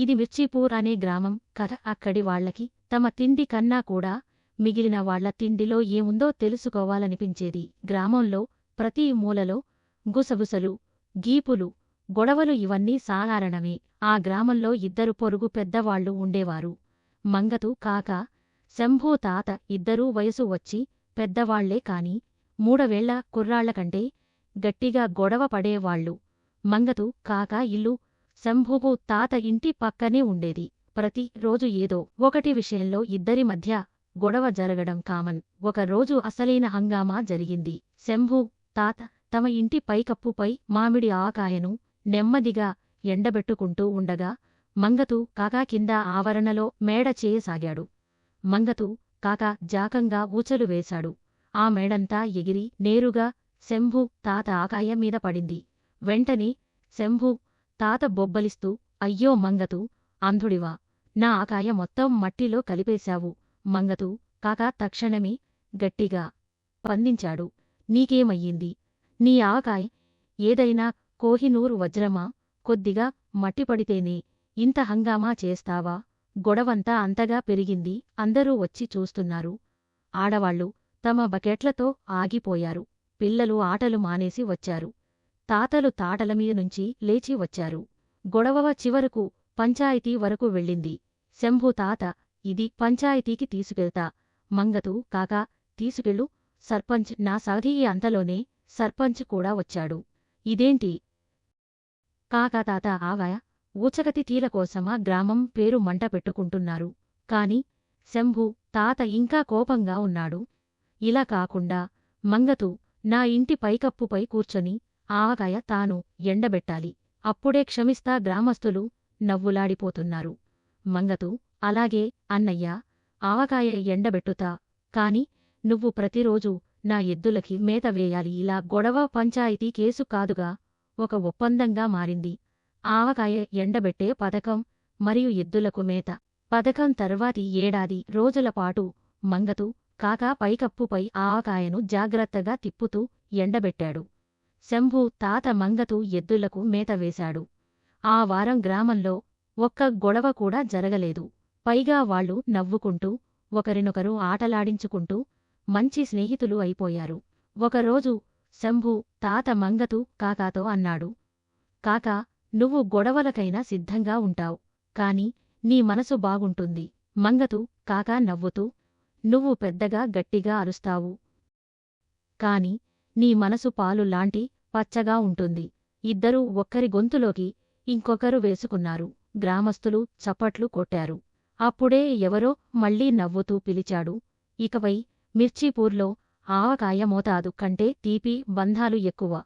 ఇది మిర్చీపూర్ అనే గ్రామం కథ. అక్కడి వాళ్ళకి తమ తిండి కన్నా కూడా మిగిలిన వాళ్ళ తిండిలో ఏముందో తెలుసుకోవాలనిపించేది. గ్రామంలో ప్రతి మూలలో గుసగుసలు గీపులు గొడవలు ఇవన్నీ సాధారణమే. ఆ గ్రామంలో ఇద్దరు పొరుగు పెద్దవాళ్ళు ఉండేవారు. మంగతు కాక శంభూ తాత ఇద్దరూ వయసు వచ్చి పెద్దవాళ్ళే కాని మూడవేళ్ళ కుర్రాళ్ళకంటే గట్టిగా గొడవ పడేవాళ్ళు మంగతు కాక ఇల్లు శంభువు తాత ఇంటి పక్కనే ఉండేది. ప్రతి రోజు ఏదో ఒకటి విషయంలో ఇద్దరి మధ్య గొడవ జరగడం కామన్. ఒక రోజు అసలైన హంగామా జరిగింది. శంభు తాత తమ ఇంటి పైకప్పుపై మామిడి ఆకాయను నెమ్మదిగా ఎండబెట్టుకుంటూ ఉండగా మంగతు కాకా కింద ఆవరణలో మేడ చేయసాగాడు. మంగతు కాక జాకంగా ఊచలు వేశాడు. ఆ మేడంతా ఎగిరి నేరుగా శంభు తాత ఆకాయ మీద పడింది. వెంటనే శంభు తాత బొబ్బలిస్తూ అయ్యో మంగతు అంధుడివా నా ఆకాయ మొత్తం మట్టిలో కలిపేశావు మంగతు కాక తక్షణమే గట్టిగా పందించాడు నీకేమయ్యింది? నీ ఆకాయ్ ఏదైనా కోహినూరు వజ్రమా? కొద్దిగా మట్టిపడితేనే ఇంత హంగామా చేస్తావా? గొడవంతా అంతగా పెరిగింది. అందరూ వచ్చి చూస్తున్నారు. ఆడవాళ్ళు తమ బకెట్లతో ఆగిపోయారు. పిల్లలు ఆటలు మానేసి వచ్చారు. తాతలు తాటలమీద నుంచి లేచి వచ్చారు. గొడవ చివరకు పంచాయతీ వరకు వెళ్ళింది. శంభు తాత ఇది పంచాయతీకి తీసుకెళ్తా. మంగతు కాకా తీసుకెళ్ళు. సర్పంచ్ నా సాధీ అంతలోనే సర్పంచ్ కూడా వచ్చాడు. ఇదేంటి? కాకా తాత ఆగాయ. ఊచకతి తీల కోసమా గ్రామం పేరు మంట పెట్టుకుంటున్నారు. కాని శంభు తాత ఇంకా కోపంగా ఉన్నాడు. ఇలా కాకుండా మంగతు నా ఇంటి పైకప్పుపై కూర్చొని ఆవకాయ తాను ఎండబెట్టాలి. అప్పుడే క్షమిస్తా గ్రామస్తులు నవ్వులాడిపోతున్నారు. మంగతు అలాగే అన్నయ్యా ఆవకాయ ఎండబెట్టుతా కాని నువ్వు ప్రతిరోజు నా ఎద్దులకి మేత వేయాలి. ఇలా గొడవ పంచాయతీ కేసు కాదుగా ఒక ఒప్పందంగా మారింది. ఆవకాయ ఎండబెట్టే పథకం మరియు ఎద్దులకు మేత. పథకం తర్వాతి ఏడాది రోజులపాటు మంగతు కాకా పైకప్పుపై ఆవకాయను జాగ్రత్తగా తిప్పుతూ ఎండబెట్టాడు. శంభు తాత మంగతు ఎద్దులకు మేత వేశాడు. ఆ వారం గ్రామంలో ఒక్క గొడవ కూడా జరగలేదు. పైగా వాళ్ళు నవ్వుకుంటూ ఒకరినొకరు ఆటలాడించుకుంటూ మంచి స్నేహితులు అయిపోయారు. ఒకరోజు శంభు తాత మంగతు కాకాతో అన్నాడు కాకా నువ్వు గొడవలకైనా సిద్ధంగా ఉంటావు. కాని నీ మనసు బాగుంటుంది మంగతు కాకా నవ్వుతూ నువ్వు పెద్దగా గట్టిగా అరుస్తావు. కాని నీ మనసు పాలు లాంటి పచ్చగా ఉంటుంది. ఇద్దరూ ఒక్కరి గొంతులోకి ఇంకొకరు వేసుకున్నారు. గ్రామస్తులు చప్పట్లు కొట్టారు. అప్పుడే ఎవరో మళ్ళీ నవ్వుతూ పిలిచాడు. ఇకపై మిర్చీపూర్లో ఆవకాయ మోతాదు కంటే తీపి బంధాలు ఎక్కువ.